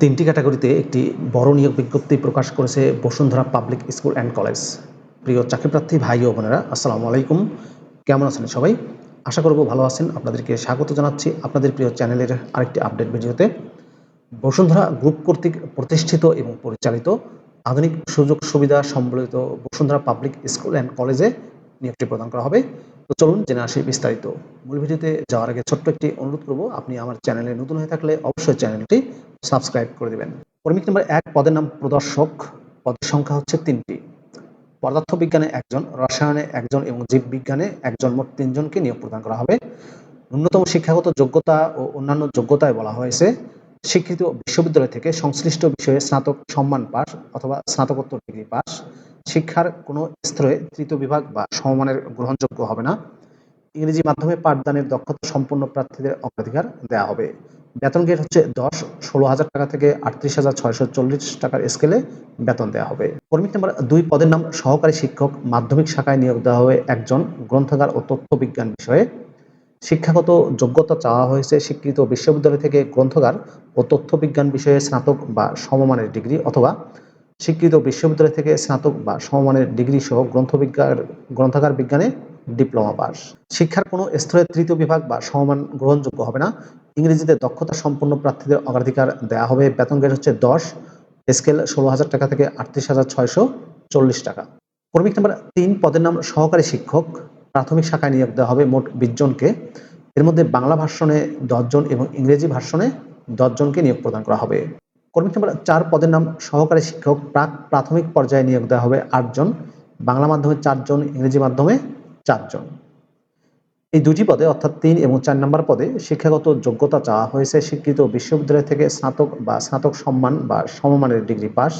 তিনটি ক্যাটাগরিতে একটি বড় নিয়োগ বিজ্ঞপ্তি প্রকাশ করেছে Bashundhara public school and college. প্রিয় চাকরিপ্রার্থী ভাই ও বোনেরা, আসসালামু আলাইকুম। কেমন আছেন সবাই? আশা করব ভালো আছেন। আপনাদেরকে স্বাগত জানাচ্ছি আপনাদের প্রিয় চ্যানেলের আরেকটি আপডেট ভিডিওতে। বসুন্ধরা গ্রুপ কর্তৃক প্রতিষ্ঠিত এবং পরিচালিত আধুনিক সুযোগ সুবিধা সম্বলিত বসুন্ধরা পাবলিক স্কুল অ্যান্ড কলেজে নিয়োগটি প্রদান করা হবে। তো চলুন জেনে আসি বিস্তারিত। মূল ভিডিওতে যাওয়ার আগে ছোট্ট একটি অনুরোধ করব, আপনি আমার চ্যানেলে নতুন হয়ে থাকলে অবশ্যই চ্যানেলটি সাবস্ক্রাইব করে দেবেন। কর্মিক নম্বর এক, পদের নাম প্রদর্শক। পদের সংখ্যা হচ্ছে তিনটি। পদার্থবিজ্ঞানে একজন, রসায়নে একজন এবং জীববিজ্ঞানে একজন মোট তিনজনকে নিয়োগ প্রদান করা হবে। ন্যূনতম শিক্ষাগত যোগ্যতা ও অন্যান্য যোগ্যতায় বলা হয়েছে। স্বীকৃত বিশ্ববিদ্যালয় থেকে সংশ্লিষ্ট বিষয়ে স্নাতক সম্মান পাস অথবা স্নাতকোত্তর ডিগ্রি পাস। শিক্ষার কোনো স্তরে তৃতীয় বিভাগ বা সমমানের গ্রহণযোগ্য হবে না। ইংরেজি মাধ্যমে পাঠদানের দক্ষতা সম্পন্ন প্রার্থীদের অগ্রাধিকার দেওয়া হবে। বেতন গেট হচ্ছে দশ, ষোলো হাজার টাকা থেকে আটত্রিশ হাজার ছয়শো চল্লিশ টাকার স্কেলে বেতন দেওয়া হবে। কর্মী নাম্বার দুই পদের নাম সহকারী শিক্ষক মাধ্যমিক শাখায় নিয়োগ দেওয়া হবে একজন গ্রন্থাগার ও তথ্য বিজ্ঞান বিষয়ে। শিক্ষাগত যোগ্যতা চাওয়া হয়েছে স্বীকৃত বিশ্ববিদ্যালয় থেকে গ্রন্থাগার ও তথ্য বিজ্ঞান বিষয়ে স্নাতক বা সমমানের ডিগ্রি অথবা স্বীকৃত বিশ্ববিদ্যালয় থেকে স্নাতক বা সমমানের ডিগ্রি সহ গ্রন্থবিজ্ঞান, গ্রন্থাগার বিজ্ঞানে ডিপ্লোমা পাস। শিক্ষার কোনো স্তরে তৃতীয় বিভাগ বা সমমান গ্রহণযোগ্য হবে না। ইংরেজিতে দক্ষতা সম্পন্ন প্রার্থীদের অগ্রাধিকার দেওয়া হবে। বেতন গ্রেড হচ্ছে দশ। স্কেল ষোলো হাজার টাকা থেকে আটত্রিশ হাজার ছয়শো চল্লিশ টাকা। কর্মিক নাম্বার তিন, পদের নাম সহকারী শিক্ষক। প্রাথমিক শাখায় নিয়োগ দেওয়া হবে মোট বিশ জনকে। এর মধ্যে বাংলা ভার্সনে দশজন এবং ইংরেজি ভার্সনে দশজনকে নিয়োগ প্রদান করা হবে। কর্মী নাম্বার চার পদের নাম সহকারী শিক্ষক প্রাক প্রাথমিক পর্যায়ে নিয়োগ দেওয়া হবে আটজন বাংলা মাধ্যমে চারজন ইংরেজি মাধ্যমে চারজন এই দুটি পদে, অর্থাৎ তিন এবং চার নম্বর পদে শিক্ষাগত যোগ্যতা চাওয়া হয়েছে, স্বীকৃত বিশ্ববিদ্যালয় থেকে স্নাতক বা স্নাতক সম্মান বা সমমানের ডিগ্রি পাস।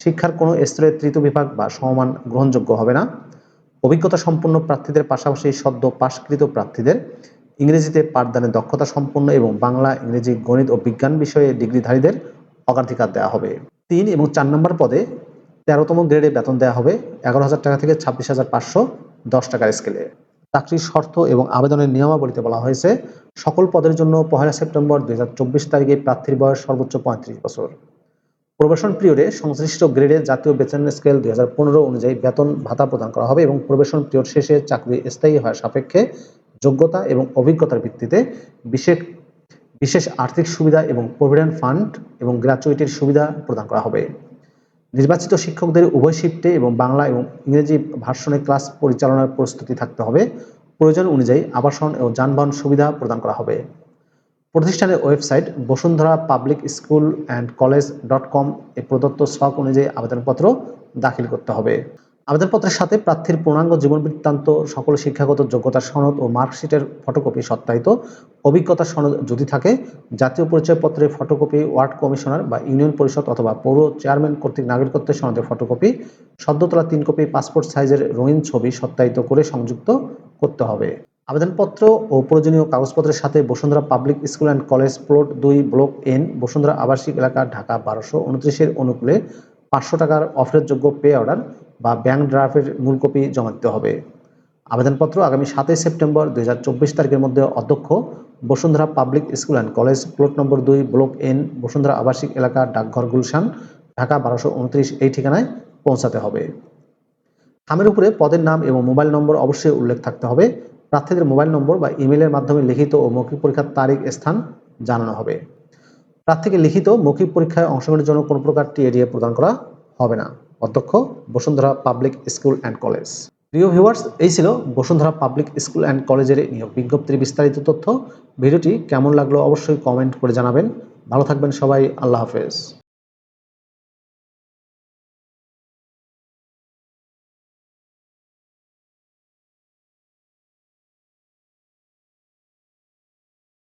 শিক্ষার কোনো স্তরে তৃতীয় বিভাগ বা সমমান গ্রহণযোগ্য হবে না। অভিজ্ঞতা সম্পন্ন প্রার্থীদের পাশাপাশি সদ্য পাশকৃত প্রার্থীদের ইংরেজিতে পাঠদানে দক্ষতা সম্পন্ন এবং বাংলা, ইংরেজি, গণিত ও বিজ্ঞান বিষয়ে ডিগ্রিধারীদের অগ্রাধিকার দেওয়া হবে। তিন এবং চার নম্বর পদে তেরোতম গ্রেডে বেতন দেওয়া হবে এগারো হাজার টাকা থেকে ছাব্বিশ হাজার পাঁচশো দশ টাকার স্কেলে। চাকরির শর্ত এবং আবেদনের নিয়মাবলীতে বলা হয়েছে, সকল পদের জন্য পহেলা সেপ্টেম্বর দুই হাজার চব্বিশ তারিখে প্রার্থীর বয়স সর্বোচ্চ পঁয়ত্রিশ বছর। প্রবেশন পিরিয়ডে সংশ্লিষ্ট গ্রেডে জাতীয় বেতন স্কেল দু হাজার পনেরো অনুযায়ী বেতন ভাতা প্রদান করা হবে এবং প্রবেশন পিরিয়ড শেষে চাকরি স্থায়ী হওয়ার সাপেক্ষে যোগ্যতা এবং অভিজ্ঞতার ভিত্তিতে বিশেষ বিশেষ আর্থিক সুবিধা এবং প্রভিডেন্ট ফান্ড এবং গ্র্যাচুইটির সুবিধা প্রদান করা হবে। নির্বাচিত শিক্ষকদের উভয় শিফটে এবং বাংলা এবং ইংরেজি ভার্সনে ক্লাস পরিচালনার প্রস্তুতি থাকতে হবে। প্রয়োজন অনুযায়ী আবাসন ও যানবাহন সুবিধা প্রদান করা হবে। প্রতিষ্ঠানের website Bashundhara public school and college dot com এ প্রদত্ত স্টক অনুযায়ী আবেদনপত্র দাখিল করতে হবে। আবেদনপত্রের সাথে প্রার্থীর পূর্ণাঙ্গ জীবন বৃত্তান্ত, সকল শিক্ষাগত যোগ্যতার সনদ ও মার্কশিটের ফটোকপি সত্যায়িত অভিজ্ঞতার সনদ যদি থাকে, জাতীয় পরিচয়পত্রের ফটোকপি, ওয়ার্ড কমিশনার বা ইউনিয়ন পরিষদ অথবা পৌর চেয়ারম্যান কর্তৃক নাগরিকত্বের সনদের ফটোকপি, সদ্যতলা তিন কপি পাসপোর্ট সাইজের রঙিন ছবি সত্যায়িত করে সংযুক্ত করতে হবে। আবেদনপত্র ও প্রয়োজনীয় কাগজপত্রের সাথে Bashundhara public school and college plot দুই, ব্লক এন, বসুন্ধরা আবাসিক এলাকা, ঢাকা বারোশো উনত্রিশের অনুকূলে পাঁচশো টাকার অফারের যোগ্য পে অর্ডার বা ব্যাংক ড্রাফের মূল কপি জমা দিতে হবে। আবেদনপত্র আগামী সাতই সেপ্টেম্বর দুই হাজার চব্বিশ তারিখের মধ্যে অধ্যক্ষ, Bashundhara public school and college plot number দুই, ব্লক এন, বসুন্ধরা আবাসিক এলাকা, ডাকঘর গুলশান, ঢাকা বারোশো উনত্রিশ এই ঠিকানায় পৌঁছাতে হবে। খামের উপরে পদের নাম এবং মোবাইল নম্বর অবশ্যই উল্লেখ থাকতে হবে। প্রার্থীদের মোবাইল নম্বর বা ইমেলের মাধ্যমে লিখিত ও মৌখিক পরীক্ষার তারিখ, স্থান জানানো হবে। প্রার্থীকে লিখিত মৌখিক পরীক্ষায় অংশগ্রহণের জন্য কোনো প্রকার টিএডিএ প্রদান করা হবে না। অধ্যক্ষ Bashundhara public school and college. প্রিয় ভিউয়ার্স, এই ছিল বসুন্ধরা পাবলিক স্কুল অ্যান্ড কলেজের নিয়োগ বিজ্ঞপ্তির বিস্তারিত তথ্য। ভিডিওটি কেমন লাগল অবশ্যই কমেন্ট করে জানাবেন। ভালো থাকবেন সবাই, আল্লাহ হাফেজ।